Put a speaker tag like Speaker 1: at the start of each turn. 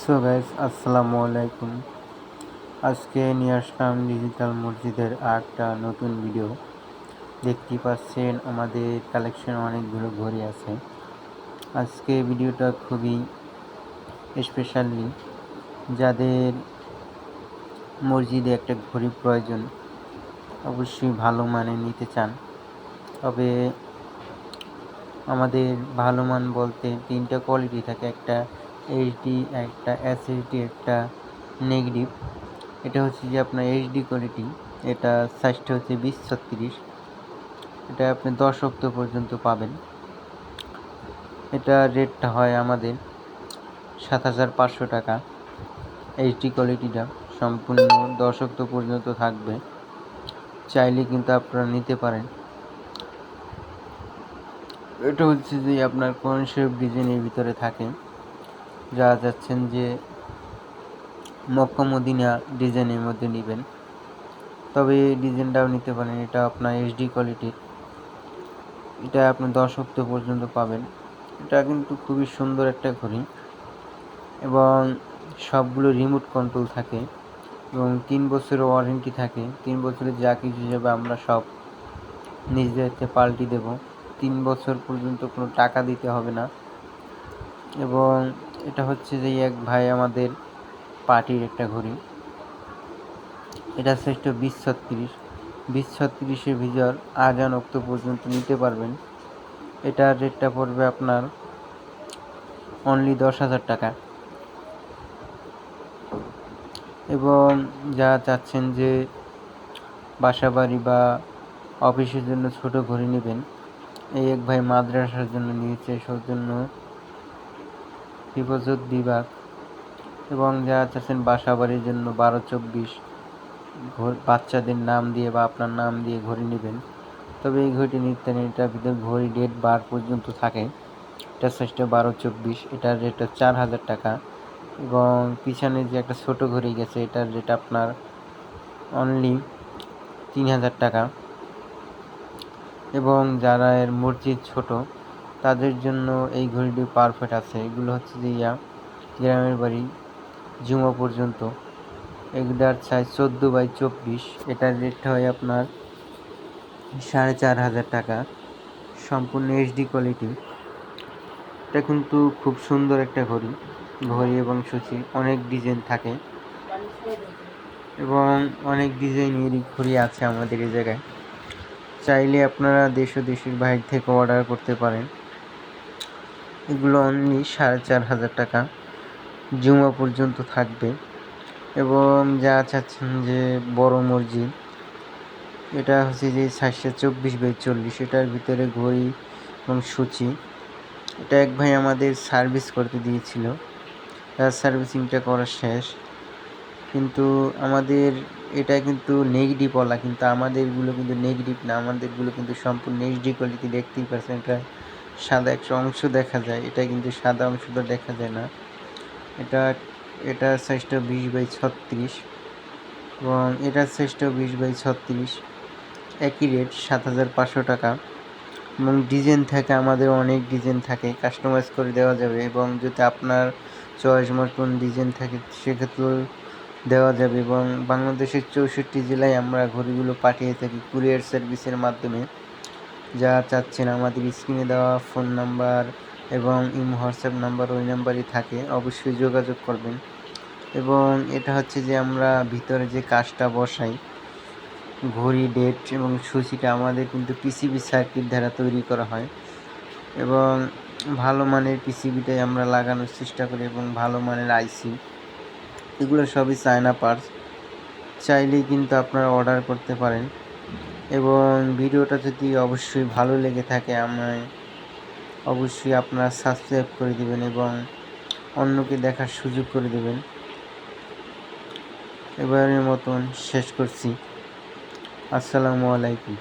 Speaker 1: So guys আসসালামু আলাইকুম আজকে নিয়ে আসলাম ডিজিটাল মসজিদের আরেকটা নতুন ভিডিও দেখতে পাচ্ছেন, আমাদের কালেকশন অনেকগুলো ঘড়ি আছে। আজকে ভিডিওটা খুবই স্পেশালি যাদের মসজিদে একটা ঘড়ি প্রয়োজন, অবশ্যই ভালো মানে নিতে চান। তবে আমাদের ভালো মান বলতে তিনটা কোয়ালিটি থাকে। একটা এইচডি একটা এসএসডি একটা নেগেটিভ এটা হচ্ছে যে আপনার এইচডি কোয়ালিটি এটা সাইজটা হচ্ছে বিশ, ছত্রিশ। এটা আপনি দশ অক্ট পর্যন্ত পাবেন। এটা রেটটা হয় আমাদের সাত হাজার পাঁচশো টাকা। এইচডি কোয়ালিটিটা সম্পূর্ণ দশ অক্ট পর্যন্ত থাকবে। চাইলে কিন্তু আপনারা নিতে পারেন। এটা হচ্ছে যে আপনার কোন শেপ ডিজাইনের ভিতরে থাকে। যা যাচ্ছেন যে মক্কা মদিনা ডিজাইনের মধ্যে নেবেন। তবে এই ডিজাইনটাও নিতে পারেন, এটা আপনার এইচডি কোয়ালিটির এটা আপনি দশ সপ্তাহ পর্যন্ত পাবেন। এটা কিন্তু খুবই সুন্দর একটা ঘড়ি এবং সবগুলো রিমোট কন্ট্রোল থাকে এবং তিন বছরের ওয়ারেন্টি থাকে। তিন বছরের যা কিছু হিসেবে আমরা সব নিজেদেরকে পাল্টি দেব। তিন বছর পর্যন্ত কোনো টাকা দিতে হবে না এবং এটা হচ্ছে যে এক ভাই আমাদের পার্টির একটা ঘড়ি। এটা শ্রেষ্ঠ বিশ ছত্রিশ। বিশ ছত্রিশের ভিতর আজান অক্ত পর্যন্ত নিতে পারবেন। এটার রেটটা পড়বে আপনার অনলি দশ হাজার টাকা। এবং যা চাচ্ছেন যে বাসা বাড়ি বা অফিসের জন্য ছোট ঘড়ি নেবেন, এই এক ভাই মাদ্রাসার জন্য নিয়েছে জন্য হেফাজত বিভাগ এবং যারা চাচ্ছেন বাসা বাড়ির জন্য বারো চব্বিশ বাচ্চাদের নাম দিয়ে বা আপনার নাম দিয়ে ঘড়ি নেবেন। তবে এই ঘড়িটি নিতে এটার ভিতরে ঘড়ি ডেট বার পর্যন্ত থাকে। এটা সাইজটা বারো চব্বিশ, এটার রেটটা চার হাজার টাকা এবং পিছনে যে একটা ছোট ঘড়ি গেছে, এটার রেট আপনার অনলি তিন হাজার টাকা। এবং যারা এর মসজিদ ছোট তাদের জন্য এই ঘড়িটি পারফেক্ট আছে। এগুলো হচ্ছে যে ইয়া, গ্রামের বাড়ি, জুমা পর্যন্ত। এগুলার সাইজ চোদ্দ বাই চব্বিশ। এটার রেটটা হয় আপনার সাড়ে চার হাজার টাকা। সম্পূর্ণ এইচডি কোয়ালিটি এটা কিন্তু খুব সুন্দর একটা ঘড়ি ঘড়ি এবং সূচি। অনেক ডিজাইন থাকে। এবং অনেক ডিজাইনেরই ঘড়ি আছে আমাদের এই জায়গায়। চাইলে আপনারা দেশ ও দেশের বাইরে থেকে অর্ডার করতে পারেন। এগুলো অনলি সাড়ে চার হাজার টাকা। জুমা পর্যন্ত থাকবে। এবং যা চাচ্ছেন যে বড় মসজিদ, এটা হচ্ছে যে সাতশো চব্বিশ বাই চল্লিশ, এটার ভিতরে ঘড়ি এবং সূচি। এটা এক ভাই আমাদের সার্ভিস করতে দিয়েছিল। তার সার্ভিসিংটা করা শেষ। কিন্তু আমাদের এটা কিন্তু নেগেটিভ বলা, কিন্তু আমাদেরগুলো কিন্তু নেগেটিভ না, আমাদেরগুলো কিন্তু সম্পূর্ণ এইচডি কোয়ালিটি দেখতেই পারছেন এটা সাদা একটা অংশ দেখা যায়, এটা কিন্তু সাদা অংশটা দেখা যায় না। এটা এটা সাইজটা বিশ বাই ছত্রিশ এবং এটার সাইজটা বিশ বাই ছত্রিশ। একই রেট সাত হাজার পাঁচশো টাকা। এবং ডিজাইন থাকে, আমাদের অনেক ডিজাইন থাকে কাস্টমাইজ করে দেওয়া যাবে এবং যদি আপনার চয়েস মতন ডিজাইন থাকে, সেক্ষেত্রেও দেওয়া যাবে এবং বাংলাদেশের চৌষট্টি জেলায় আমরা ঘড়িগুলো পাঠিয়ে থাকি কুরিয়ার সার্ভিসের মাধ্যমে। যা চাচ্ছেন আমাদের স্ক্রিনে দেওয়া ফোন নাম্বার এবং ইম, হোয়াটসঅ্যাপ নাম্বার, ওই নাম্বারই থাকে, অবশ্যই যোগাযোগ করবেন। এবং এটা হচ্ছে যে আমরা ভিতরে যে কাজটা বসাই, ঘড়ি, ডেট এবং সূচিটা আমাদের কিন্তু পিসিবি সার্কিট দ্বারা তৈরি করা হয়। এবং ভালো মানের পিসিবিটাই আমরা লাগানোর চেষ্টা করি এবং ভালো মানের আইসি, এগুলো সবই চায়না পার্টস চাইলেই কিন্তু আপনারা অর্ডার করতে পারেন। এবং ভিডিওটা যদি অবশ্যই ভালো লেগে থাকে, আমায় অবশ্যই আপনারা সাবস্ক্রাইব করে দেবেন এবং অন্যকে দেখার সুযোগ করে দেবেন। এবারের মতন শেষ করছি। আসসালামু আলাইকুম।